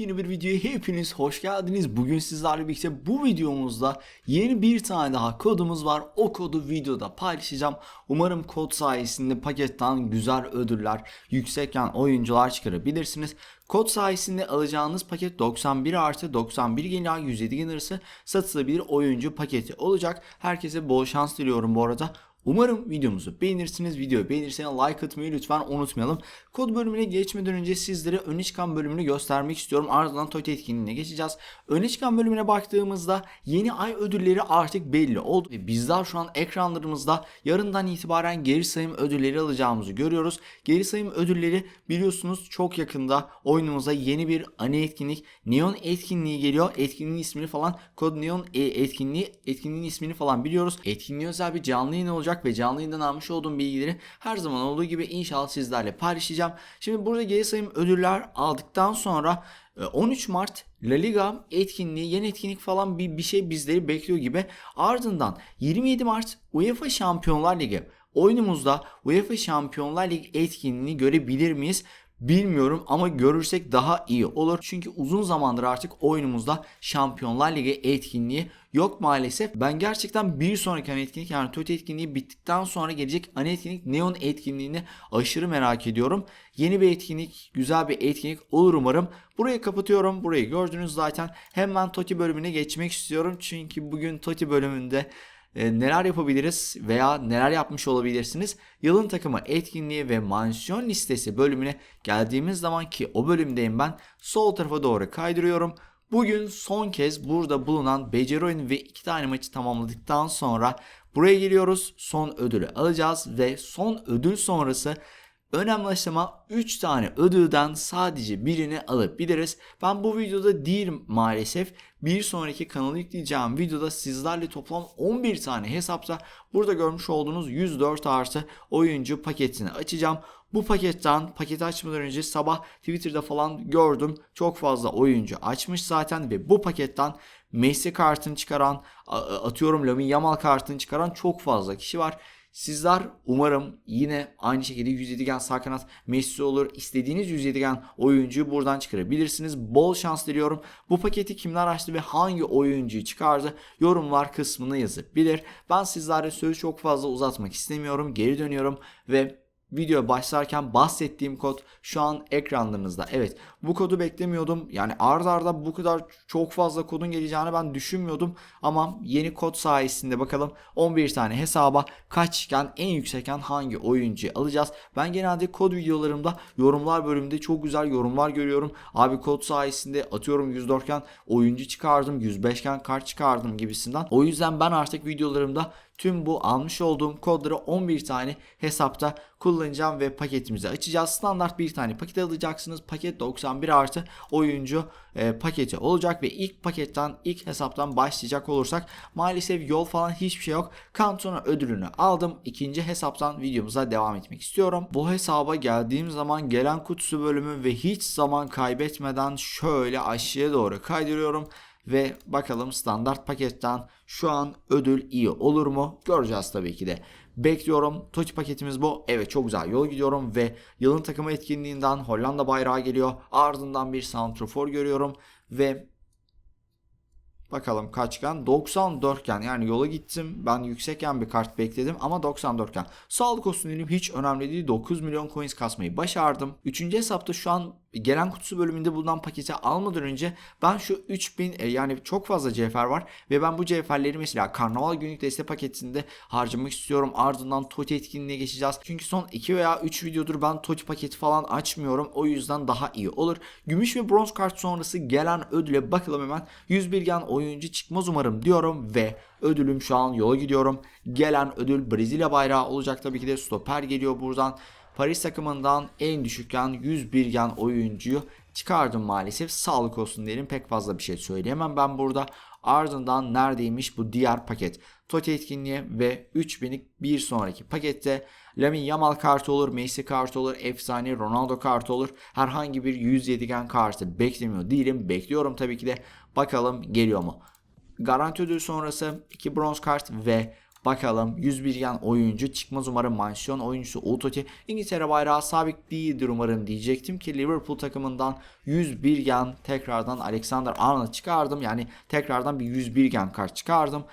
Yepyeni bir videoya hepiniz hoş geldiniz. Bugün sizlerle birlikte bu videomuzda yeni bir tane daha kodumuz var. O kodu videoda paylaşacağım. Umarım kod sayesinde paketten güzel ödüller, yüksekken oyuncular çıkarabilirsiniz. Kod sayesinde alacağınız paket 91 artı 91 ila 107 gen arası satılabilir oyuncu paketi olacak. Herkese bol şans diliyorum bu arada. Umarım videomuzu beğenirsiniz. Videoyu beğenirseniz like atmayı lütfen unutmayalım. Kod bölümüne geçmeden önce sizlere öne çıkan bölümünü göstermek istiyorum. Ardından TOT etkinliğine geçeceğiz. Öne çıkan bölümüne baktığımızda yeni ay ödülleri artık belli oldu. Ve bizler şu an ekranlarımızda yarından itibaren geri sayım ödülleri alacağımızı görüyoruz. Geri sayım ödülleri biliyorsunuz çok yakında oyunumuza yeni bir ana etkinlik Neon etkinliği geliyor. Etkinliğin ismini falan kod Neon e, etkinliği etkinliğin ismini falan biliyoruz. Etkinliğe özel bir canlı yayın olacak ve canlı yayından almış olduğum bilgileri her zaman olduğu gibi inşallah sizlerle paylaşacağım. Şimdi burada geri sayım ödüller aldıktan sonra e, 13 Mart La Liga etkinliği, yeni etkinlik falan bir, bir şey bizleri bekliyor gibi. Ardından 27 Mart UEFA Şampiyonlar Ligi oyunumuzda UEFA Şampiyonlar Ligi etkinliğini görebilir miyiz? Bilmiyorum ama görürsek daha iyi olur. Çünkü uzun zamandır artık oyunumuzda Şampiyonlar Ligi etkinliği yok maalesef. Ben gerçekten bir sonraki ana etkinlik yani TOT etkinliği bittikten sonra gelecek ana etkinlik Neon etkinliğini aşırı merak ediyorum. Yeni bir etkinlik, güzel bir etkinlik olur umarım. Burayı kapatıyorum. Burayı gördünüz zaten. Hemen TOTI bölümüne geçmek istiyorum. Çünkü bugün TOTI bölümünde e, neler yapabiliriz veya neler yapmış olabilirsiniz? Yılın takımı etkinliği ve mansiyon listesi bölümüne geldiğimiz zaman ki o bölümdeyim ben sol tarafa doğru kaydırıyorum. Bugün son kez burada bulunan beceri oyunu ve iki tane maçı tamamladıktan sonra buraya geliyoruz. Son ödülü alacağız ve son ödül sonrası Önemli aşama 3 tane ödülden sadece birini alabiliriz. Ben bu videoda değilim maalesef. Bir sonraki kanalı yükleyeceğim videoda sizlerle toplam 11 tane hesapta burada görmüş olduğunuz 104 artı oyuncu paketini açacağım. Bu paketten paketi açmadan önce sabah Twitter'da falan gördüm. Çok fazla oyuncu açmış zaten ve bu paketten Messi kartını çıkaran atıyorum Lamine Yamal kartını çıkaran çok fazla kişi var. Sizler umarım yine aynı şekilde 107 gen sağ kanat Messi olur. İstediğiniz 107 gen oyuncuyu buradan çıkarabilirsiniz. Bol şans diliyorum. Bu paketi kimler açtı ve hangi oyuncuyu çıkardı yorumlar kısmına yazabilir. Ben sizlere sözü çok fazla uzatmak istemiyorum. Geri dönüyorum ve video başlarken bahsettiğim kod şu an ekranlarınızda. Evet bu kodu beklemiyordum. Yani ard arda bu kadar çok fazla kodun geleceğini ben düşünmüyordum. Ama yeni kod sayesinde bakalım 11 tane hesaba kaçken en yüksekken hangi oyuncuyu alacağız. Ben genelde kod videolarımda yorumlar bölümünde çok güzel yorumlar görüyorum. Abi kod sayesinde atıyorum 104 iken oyuncu çıkardım 105 iken kart çıkardım gibisinden. O yüzden ben artık videolarımda tüm bu almış olduğum kodları 11 tane hesapta kullanacağım ve paketimizi açacağız. Standart bir tane paket alacaksınız. Paket 91 artı oyuncu e, paketi olacak ve ilk paketten ilk hesaptan başlayacak olursak maalesef yol falan hiçbir şey yok. Kantona ödülünü aldım. İkinci hesaptan videomuza devam etmek istiyorum. Bu hesaba geldiğim zaman gelen kutusu bölümü ve hiç zaman kaybetmeden şöyle aşağıya doğru kaydırıyorum ve bakalım standart paketten şu an ödül iyi olur mu? Göreceğiz tabii ki de. Bekliyorum. Toki paketimiz bu. Evet çok güzel yol gidiyorum ve yılın takımı etkinliğinden Hollanda bayrağı geliyor. Ardından bir santrofor görüyorum ve Bakalım kaçken? 94 gen yani yola gittim. Ben yüksekken bir kart bekledim ama 94 gen. Sağlık olsun diyelim hiç önemli değil. 9 milyon coins kasmayı başardım. Üçüncü hesapta şu an gelen kutusu bölümünde bulunan paketi almadan önce ben şu 3000 e, yani çok fazla cevher var ve ben bu cevherleri mesela karnaval günlük destek paketinde harcamak istiyorum. Ardından TOTI etkinliğine geçeceğiz. Çünkü son 2 veya 3 videodur ben TOTI paketi falan açmıyorum. O yüzden daha iyi olur. Gümüş ve bronz kart sonrası gelen ödüle bakalım hemen. 101 gen oyuncu çıkmaz umarım diyorum ve ödülüm şu an yola gidiyorum. Gelen ödül Brezilya bayrağı olacak tabii ki de stoper geliyor buradan. Paris takımından en düşükken 101 gen oyuncuyu çıkardım maalesef. Sağlık olsun diyelim pek fazla bir şey söyleyemem ben burada. Ardından neredeymiş bu diğer paket? Totti etkinliği ve 3000'lik bir sonraki pakette Lamin Yamal kartı olur, Messi kartı olur, efsane Ronaldo kartı olur. Herhangi bir 107 gen kartı beklemiyor değilim. Bekliyorum tabii ki de. Bakalım geliyor mu? Garanti ödül sonrası 2 bronz kart ve Bakalım 101 yan oyuncu çıkmaz umarım mansiyon oyuncusu Utoti İngiltere bayrağı sabit değildir umarım diyecektim ki Liverpool takımından 101 yan tekrardan Alexander Arnold çıkardım yani tekrardan bir 101 yan kart çıkardım.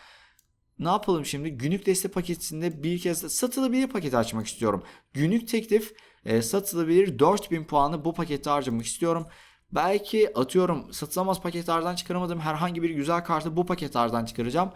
Ne yapalım şimdi? Günlük deste paketinde bir kez de satılabilir paketi açmak istiyorum. Günlük teklif e, satılabilir 4000 puanı bu pakette harcamak istiyorum. Belki atıyorum satılamaz paketlerden çıkaramadığım herhangi bir güzel kartı bu paketlerden çıkaracağım.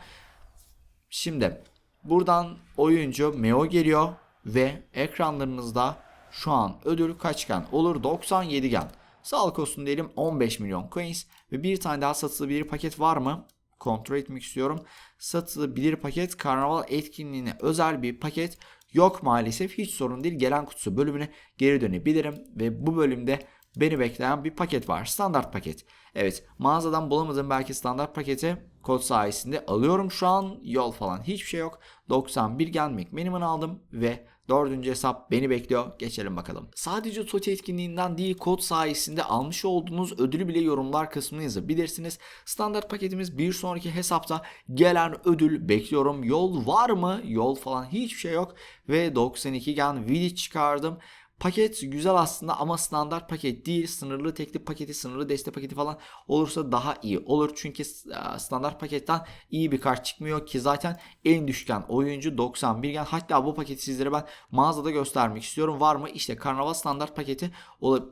Şimdi buradan oyuncu Meo geliyor ve ekranlarınızda şu an ödül kaçgen olur 97 gen. Sağlık olsun diyelim 15 milyon coins ve bir tane daha satılabilir paket var mı? Kontrol etmek istiyorum. Satılabilir paket karnaval etkinliğine özel bir paket yok maalesef hiç sorun değil. Gelen kutusu bölümüne geri dönebilirim ve bu bölümde beni bekleyen bir paket var. Standart paket. Evet mağazadan bulamadığım belki standart paketi kod sayesinde alıyorum şu an. Yol falan hiçbir şey yok. 91 gelmek minimum aldım ve dördüncü hesap beni bekliyor. Geçelim bakalım. Sadece TOTI etkinliğinden değil kod sayesinde almış olduğunuz ödülü bile yorumlar kısmına yazabilirsiniz. Standart paketimiz bir sonraki hesapta gelen ödül bekliyorum. Yol var mı? Yol falan hiçbir şey yok. Ve 92 gen video çıkardım. Paket güzel aslında ama standart paket değil. Sınırlı teklif paketi, sınırlı deste paketi falan olursa daha iyi olur. Çünkü e, standart paketten iyi bir kart çıkmıyor ki zaten en düşken oyuncu 91 gen. Hatta bu paketi sizlere ben mağazada göstermek istiyorum. Var mı? İşte karnaval standart paketi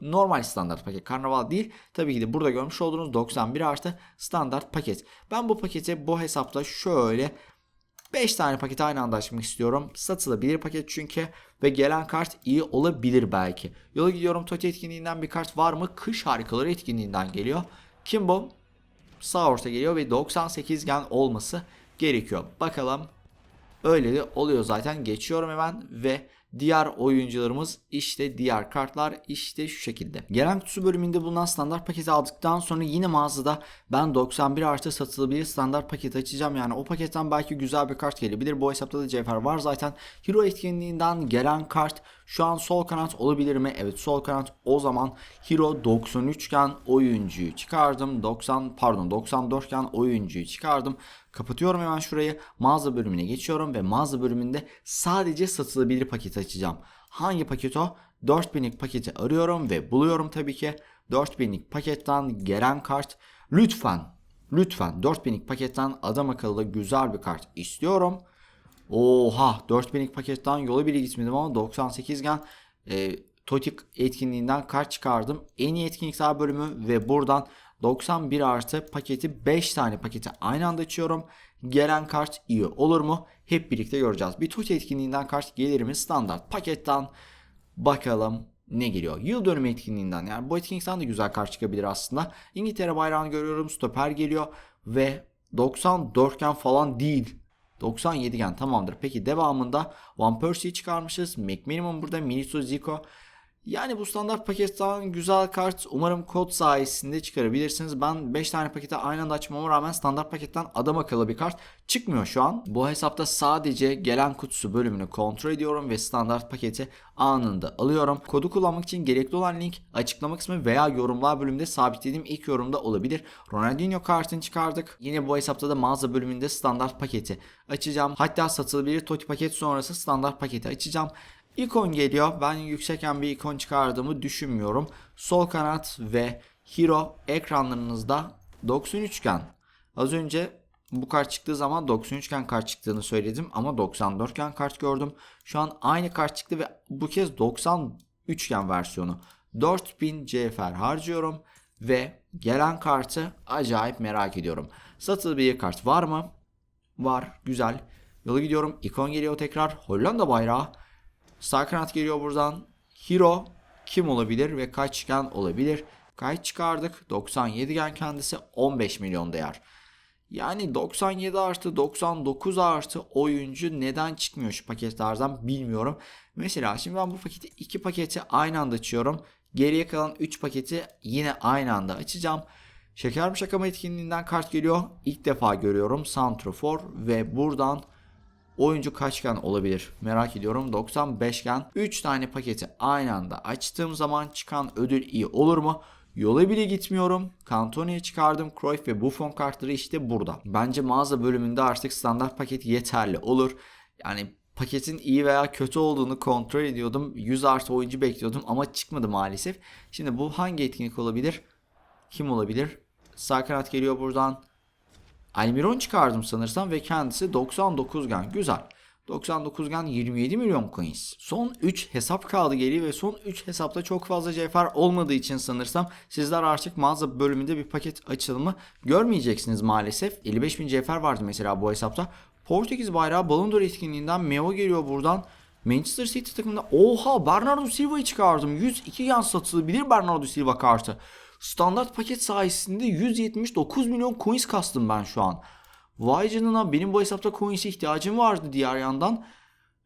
normal standart paket. Karnaval değil. Tabii ki de burada görmüş olduğunuz 91 artı standart paket. Ben bu paketi bu hesapta şöyle 5 tane paket aynı anda açmak istiyorum. Satılabilir paket çünkü ve gelen kart iyi olabilir belki. Yola gidiyorum Toti etkinliğinden bir kart var mı? Kış harikaları etkinliğinden geliyor. Kim bu? Sağ orta geliyor ve 98 gen olması gerekiyor. Bakalım. Öyle de oluyor zaten. Geçiyorum hemen ve Diğer oyuncularımız işte diğer kartlar işte şu şekilde. Gelen kutusu bölümünde bulunan standart paketi aldıktan sonra yine mağazada ben 91 artı satılabilir standart paket açacağım. Yani o paketten belki güzel bir kart gelebilir. Bu hesapta da cevher var zaten. Hero etkinliğinden gelen kart şu an sol kanat olabilir mi? Evet sol kanat o zaman Hero 93 iken oyuncuyu çıkardım. 90 pardon 94 iken oyuncuyu çıkardım. Kapatıyorum hemen şurayı. Mağaza bölümüne geçiyorum ve mağaza bölümünde sadece satılabilir paket açacağım. Hangi paket o? 4000'lik paketi arıyorum ve buluyorum tabii ki. 4000'lik paketten gelen kart lütfen lütfen 4000'lik paketten adam akıllı güzel bir kart istiyorum. Oha 4000'lik paketten yola bile gitmedim ama 98 gen e, Totik etkinliğinden kart çıkardım. En iyi etkinlikler bölümü ve buradan 91 artı paketi 5 tane paketi aynı anda açıyorum. Gelen kart iyi olur mu? Hep birlikte göreceğiz. Bir Toki etkinliğinden kart gelir mi? Standart paketten bakalım ne geliyor? Yıl dönümü etkinliğinden yani bu etkinlikten de güzel kart çıkabilir aslında. İngiltere bayrağını görüyorum. Stoper geliyor ve 94 gen falan değil. 97 gen tamamdır. Peki devamında Van Persie'yi çıkarmışız. McMiniman burada. Milito Zico. Yani bu standart paketten güzel kart umarım kod sayesinde çıkarabilirsiniz. Ben 5 tane paketi aynı anda açmama rağmen standart paketten adam akıllı bir kart çıkmıyor şu an. Bu hesapta sadece gelen kutusu bölümünü kontrol ediyorum ve standart paketi anında alıyorum. Kodu kullanmak için gerekli olan link açıklama kısmı veya yorumlar bölümünde sabitlediğim ilk yorumda olabilir. Ronaldinho kartını çıkardık. Yine bu hesapta da mağaza bölümünde standart paketi açacağım. Hatta satılabilir Toti paket sonrası standart paketi açacağım. İkon geliyor. Ben yüksekken bir ikon çıkardığımı düşünmüyorum. Sol kanat ve Hero ekranlarınızda 93 iken az önce bu kart çıktığı zaman 93 iken kart çıktığını söyledim ama 94 iken kart gördüm. Şu an aynı kart çıktı ve bu kez 93 iken versiyonu. 4000 CFR harcıyorum ve gelen kartı acayip merak ediyorum. Satılı bir kart var mı? Var. Güzel. Yola gidiyorum. İkon geliyor tekrar. Hollanda bayrağı. Starcraft geliyor buradan. Hero kim olabilir ve kaç gen olabilir? Kaç çıkardık? 97 gen kendisi 15 milyon değer. Yani 97 artı 99 artı oyuncu neden çıkmıyor şu paketlerden bilmiyorum. Mesela şimdi ben bu paketi iki paketi aynı anda açıyorum. Geriye kalan 3 paketi yine aynı anda açacağım. Şeker mi şaka mı etkinliğinden kart geliyor. İlk defa görüyorum. Santrofor ve buradan Oyuncu kaçgen olabilir merak ediyorum. 95 gen 3 tane paketi aynı anda açtığım zaman çıkan ödül iyi olur mu? Yola bile gitmiyorum. Cantone'ye çıkardım. Cruyff ve Buffon kartları işte burada. Bence mağaza bölümünde artık standart paket yeterli olur. Yani paketin iyi veya kötü olduğunu kontrol ediyordum. 100 artı oyuncu bekliyordum ama çıkmadı maalesef. Şimdi bu hangi etkinlik olabilir? Kim olabilir? Sağ kanat geliyor buradan. Almiron çıkardım sanırsam ve kendisi 99 gen. Güzel. 99 gen 27 milyon coins. Son 3 hesap kaldı geriye ve son 3 hesapta çok fazla cevher olmadığı için sanırsam sizler artık mağaza bölümünde bir paket açılımı görmeyeceksiniz maalesef. 55 bin cevher vardı mesela bu hesapta. Portekiz bayrağı Ballon d'Or etkinliğinden Meo geliyor buradan. Manchester City takımında oha Bernardo Silva'yı çıkardım. 102 yan satılabilir Bernardo Silva kartı. Standart paket sayesinde 179 milyon coins kastım ben şu an. Vay canına benim bu hesapta coins'e ihtiyacım vardı diğer yandan.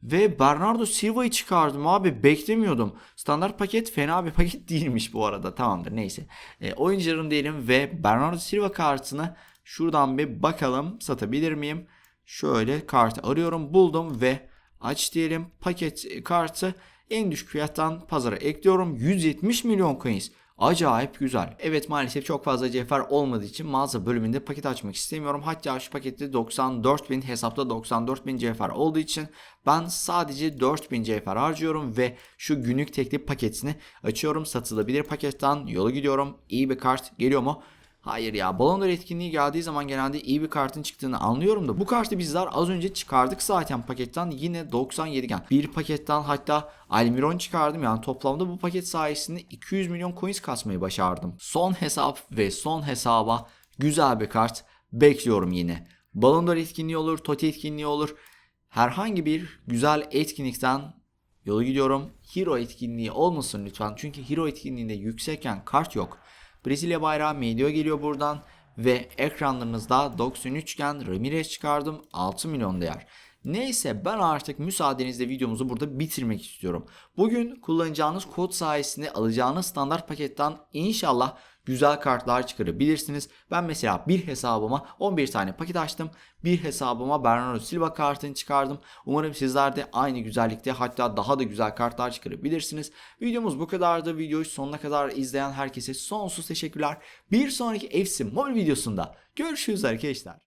Ve Bernardo Silva'yı çıkardım abi beklemiyordum. Standart paket fena bir paket değilmiş bu arada tamamdır neyse. E, oyuncularım diyelim ve Bernardo Silva kartını şuradan bir bakalım satabilir miyim? Şöyle kartı arıyorum buldum ve aç diyelim paket kartı en düşük fiyattan pazara ekliyorum 170 milyon coins. Acayip güzel. Evet maalesef çok fazla cevher olmadığı için mağaza bölümünde paket açmak istemiyorum. Hatta şu pakette 94 bin hesapta 94 bin cevher olduğu için ben sadece 4 bin cevher harcıyorum ve şu günlük teklif paketini açıyorum. Satılabilir paketten yola gidiyorum. İyi bir kart geliyor mu? Hayır ya Ballon d'Or etkinliği geldiği zaman genelde iyi bir kartın çıktığını anlıyorum da bu kartı bizler az önce çıkardık zaten paketten yine 97 gen. Bir paketten hatta Almiron çıkardım yani toplamda bu paket sayesinde 200 milyon coins kasmayı başardım. Son hesap ve son hesaba güzel bir kart bekliyorum yine. Ballon d'Or etkinliği olur, TOTI etkinliği olur. Herhangi bir güzel etkinlikten yola gidiyorum. Hero etkinliği olmasın lütfen çünkü Hero etkinliğinde yüksekken kart yok. Brezilya bayrağı Medio geliyor buradan ve ekranlarınızda 93 gen Ramirez çıkardım 6 milyon değer. Neyse ben artık müsaadenizle videomuzu burada bitirmek istiyorum. Bugün kullanacağınız kod sayesinde alacağınız standart paketten inşallah güzel kartlar çıkarabilirsiniz. Ben mesela bir hesabıma 11 tane paket açtım. Bir hesabıma Bernardo Silva kartını çıkardım. Umarım sizler de aynı güzellikte hatta daha da güzel kartlar çıkarabilirsiniz. Videomuz bu kadardı. Videoyu sonuna kadar izleyen herkese sonsuz teşekkürler. Bir sonraki FC Mobile videosunda görüşürüz arkadaşlar.